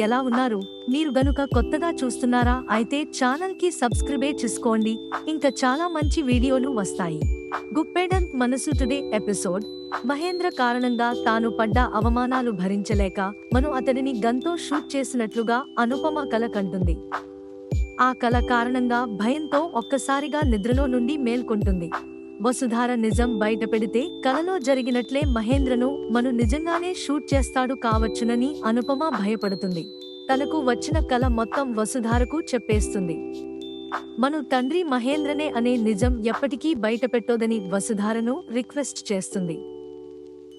ఎలా ఉన్నారు? మీరు గనుక కొత్తగా చూస్తున్నారా అయితే ఛానల్కి సబ్స్క్రైబే చేసుకోండి. ఇంకా చాలా మంచి వీడియోలు వస్తాయి. గుప్పేడంత్ మనసు టుడే ఎపిసోడ్. మహేంద్ర కారణంగా తాను పడ్డ అవమానాలు భరించలేక మను అతడిని గన్తో షూట్ చేసినట్లుగా అనుపమ కల కంటుంది. ఆ కల కారణంగా భయంతో ఒక్కసారిగా నిద్రలో నుండి మేల్కొంటుంది. వసుధార నిజం బయటపెడితే కలలో జరిగినట్లే మహేంద్రను మను నిజంగానే షూట్ చేస్తాడు కావచ్చునని అనుపమ భయపడుతుంది. తనకు వచ్చిన కల మొత్తం వసుధారకు చెప్పేస్తుంది. మను తండ్రి మహేంద్రనే అనే నిజం ఎప్పటికీ బయటపెట్టోదని వసుధారను రిక్వెస్ట్ చేస్తుంది.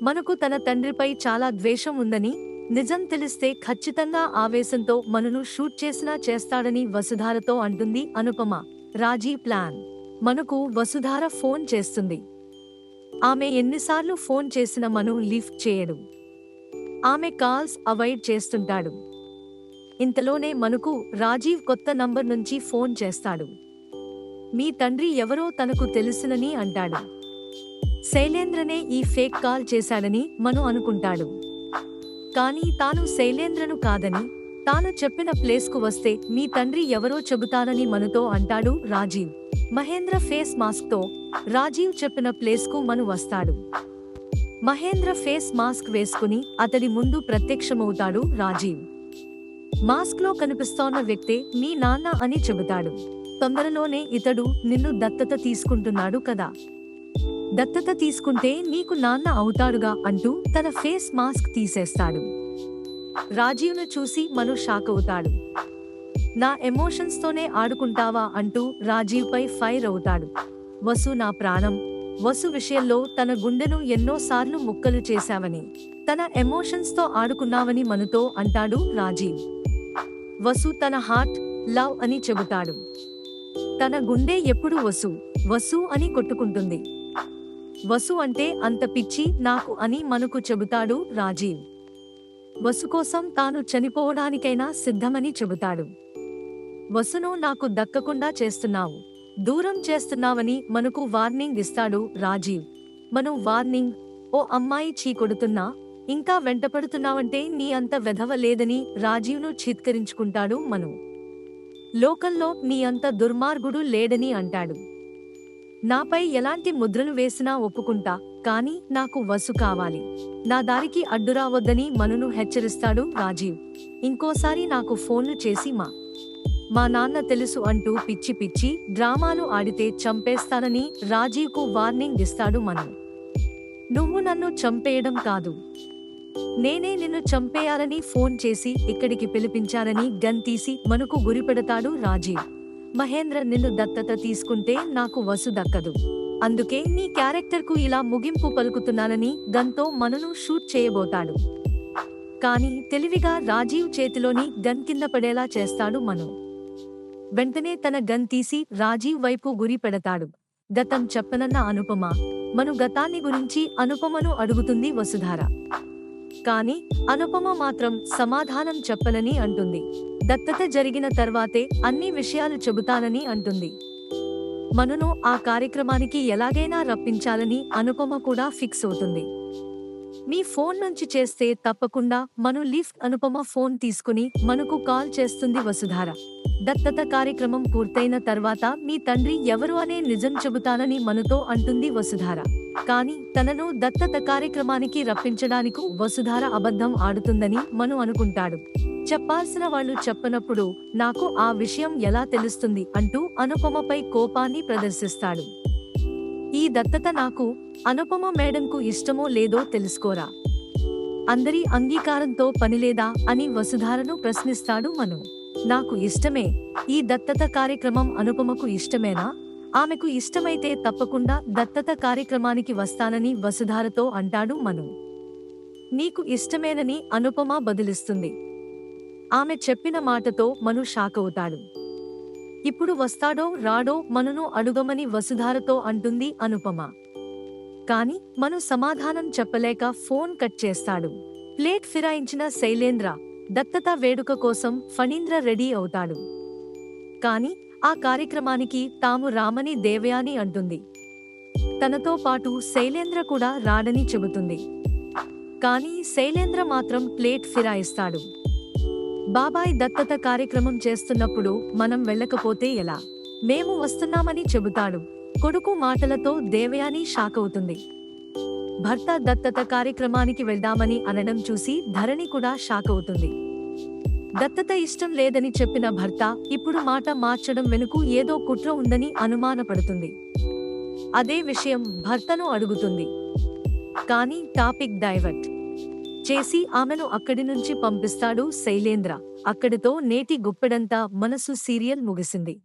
మనకు తన తండ్రిపై చాలా ద్వేషం ఉందని నిజం తెలిస్తే ఖచ్చితంగా ఆవేశంతో మనను షూట్ చేసినా చేస్తాడని వసుధారతో అంటుంది అనుపమ. రాజీ ప్లాన్. మనకు వసుధార ఫోన్ చేస్తుంది. ఆమె ఎన్నిసార్లు ఫోన్ చేసిన మను లిఫ్ట్ చేయడు ఆమె కాల్స్ అవాయిడ్ చేస్తుంటాడు. ఇంతలోనే మనకు రాజీవ్ కొత్త నంబర్ నుంచి ఫోన్ చేస్తాడు. మీ తండ్రి ఎవరో తనకు తెలుసునని అంటాడు. శైలేంద్రనే ఈ ఫేక్ కాల్ చేశాడని మను అనుకుంటాడు. కానీ తాను శైలేంద్రను కాదని తాను చెప్పిన ప్లేస్కు వస్తే మీ తండ్రి ఎవరో చెబుతానని మనుతో అంటాడు రాజీవ్. మహేంద్ర ఫేస్ మాస్క్తో రాజీవ్ చెప్పిన ప్లేస్కు మను వస్తాడు. మహేంద్ర ఫేస్ మాస్క్ వేసుకుని అతడి ముందు ప్రత్యక్షమవుతాడు రాజీవ్. మాస్క్లో కనిపిస్తోన్న వ్యక్తే మీ నాన్న అని చెబుతాడు. తొందరలోనే ఇతడు నిన్ను దత్తత తీసుకుంటున్నాడు కదా. దత్తత తీసుకుంటే నీకు నాన్న అవుతాడుగా అంటూ తన ఫేస్ మాస్క్ తీసేస్తాడు. రాజీవ్ను చూసి మను షాక్ అవుతాడు. నా ఎమోషన్స్ తోనే ఆడుకుంటావా అంటూ రాజీవ్పై ఫైర్ అవుతాడు. వసు నా ప్రాణం. వసు విషయంలో తన గుండెను ఎన్నోసార్లు ముక్కలు చేశావని తన ఎమోషన్స్తో ఆడుకున్నావని మనుతో అంటాడు రాజీవ్. వసు తన హార్ట్ లవ్ అని చెబుతాడు. తన గుండె ఎప్పుడు వసు వసు అని కొట్టుకుంటుంది. వసు అంటే అంత పిచ్చి నాకు అని మనకు చెబుతాడు రాజీవ్. వసు కోసం తాను చనిపోవడానికైనా సిద్ధమని చెబుతాడు. వసును నాకు దక్కకుండా చేస్తున్నావు. దూరం చేస్తున్నావని మనకు వార్నింగ్ ఇస్తాడు రాజీవ్. మనం వార్నింగ్ ఓ అమ్మాయి చీ కొడుతున్నా ఇంకా వెంటపడుతున్నావంటే నీ అంత వెధవ లేదని రాజీవ్ను చీత్కరించుకుంటాడు మను. లోకంలో నీ అంత దుర్మార్గుడు లేడని అంటాడు. నాపై ఎలాంటి ముద్రలు వేసినా ఒప్పుకుంటా కానీ నాకు వసు కావాలి. నా దారికి అడ్డురావద్దని మనును హెచ్చరిస్తాడు రాజీవ్. ఇంకోసారి నాకు ఫోన్లు చేసి మా మా నాన్న తెలుసు అంటూ పిచ్చి పిచ్చి డ్రామాలు ఆడితే చంపేస్తానని రాజీవ్కు వార్నింగ్ ఇస్తాడు మను. నువ్వు నన్ను చంపేయడం కాదు. నేనే నిన్ను చంపేయాలని ఫోన్ చేసి ఇక్కడికి పిలిపించాలని గన్ తీసి మనకు గురిపెడతాడు రాజీవ్. మహేంద్ర నిన్ను దత్తత తీసుకుంటే నాకు వసు దక్కదు. అందుకే నీ క్యారెక్టర్కు ఇలా ముగింపు పలుకుతున్నానని గన్తో మనను షూట్ చేయబోతాడు. కానీ తెలివిగా రాజీవ్ చేతిలోని గన్ కింద పడేలా చేస్తాడు మను. వెంటనే తన గన్ తీసి రాజీవ్ వైపు గురి పెడతాడు. గతం చెప్పనన్న అనుపమ మను గతాన్ని గురించి అనుపమను అడుగుతుంది వసుధార. కానీ అనుపమ మాత్రం సమాధానం చెప్పనని అంటుంది. దత్తత జరిగిన తర్వాతే అన్ని విషయాలు చెబుతానని అంటుంది. మనును ఆ కార్యక్రమానికి ఎలాగైనా రప్పించాలని అనుపమ కూడా ఫిక్స్ అవుతుంది. మీ ఫోన్ నుంచి చేస్తే తప్పకుండా మను లిఫ్ట్ అనుపమ ఫోన్ తీసుకుని మనకు కాల్ చేస్తుంది వసుధార. దత్తత కార్యక్రమం పూర్తయిన తర్వాత మీ తండ్రి ఎవరు అనే నిజం చెబుతానని మనతో అంటుంది వసుధార. కానీ తనను దత్తత కార్యక్రమానికి రప్పించడానికి వసుధార అబద్ధం ఆడుతుందని మను అనుకుంటాడు. చెప్పాల్సిన వాళ్ళు చెప్పనప్పుడు నాకు ఆ విషయం ఎలా తెలుస్తుంది అంటూ అనుపమపై కోపాన్ని ప్రదర్శిస్తాడు. ఈ దత్తత నాకు అనుపమ మేడంకు ఇష్టమో లేదో తెలుసుకోరా? అందరి అంగీకారంతో పనిలేదా అని వసుధారను ప్రశ్నిస్తాడు మను. నాకు ఇష్టమే ఈ దత్తత కార్యక్రమం అనుపమకు ఇష్టమేనా? ఆమెకు ఇష్టమైతే తప్పకుండా దత్తత కార్యక్రమానికి వస్తానని వసుధారతో అంటాడు మను. నీకు ఇష్టమేనని అనుపమ బదిలిస్తుంది. ఆమె చెప్పిన మాటతో మను షాక్ అవుతాడు ఇప్పుడు వస్తాడో రాడో మనను అడుగమని వసుధారతో అంటుంది అనుపమ. కాని మను సమాధానం చెప్పలేక ఫోన్ కట్ చేస్తాడు. ప్లేట్ ఫిరాయించిన శైలేంద్ర దత్తత వేడుక కోసం ఫణీంద్ర రెడీ అవుతాడు. కాని ఆ కార్యక్రమానికి తాము రామని దేవయాని అంటుంది. తనతో పాటు శైలేంద్ర కూడా రాడని చెబుతుంది. కానీ శైలేంద్ర మాత్రం ప్లేట్ ఫిరాయిస్తాడు. బాబాయ్ దత్తత కార్యక్రమం చేస్తున్నప్పుడు మనం వెళ్ళకపోతే ఎలా? మేము వస్తున్నామని చెబుతాడు. కొడుకు మాటలతో దేవయాని షాక్ అవుతుంది భర్త దత్తత కార్యక్రమానికి వెళ్దామని అనడం చూసి ధరణి కూడా షాక్ అవుతుంది దత్తత ఇష్టం లేదని చెప్పిన భర్త ఇప్పుడు మాట మార్చడం వెనుక ఏదో కుట్ర ఉందని అనుమానపడుతుంది. అదే విషయం భర్తను అడుగుతుంది. కానీ టాపిక్ డైవర్ట్. చేసి ఆమెను అక్కడి నుంచి పంపిస్తాడు శైలేంద్ర. అక్కడితో నేటి గుప్పెడంతా మనసు సీరియల్ ముగిసింది.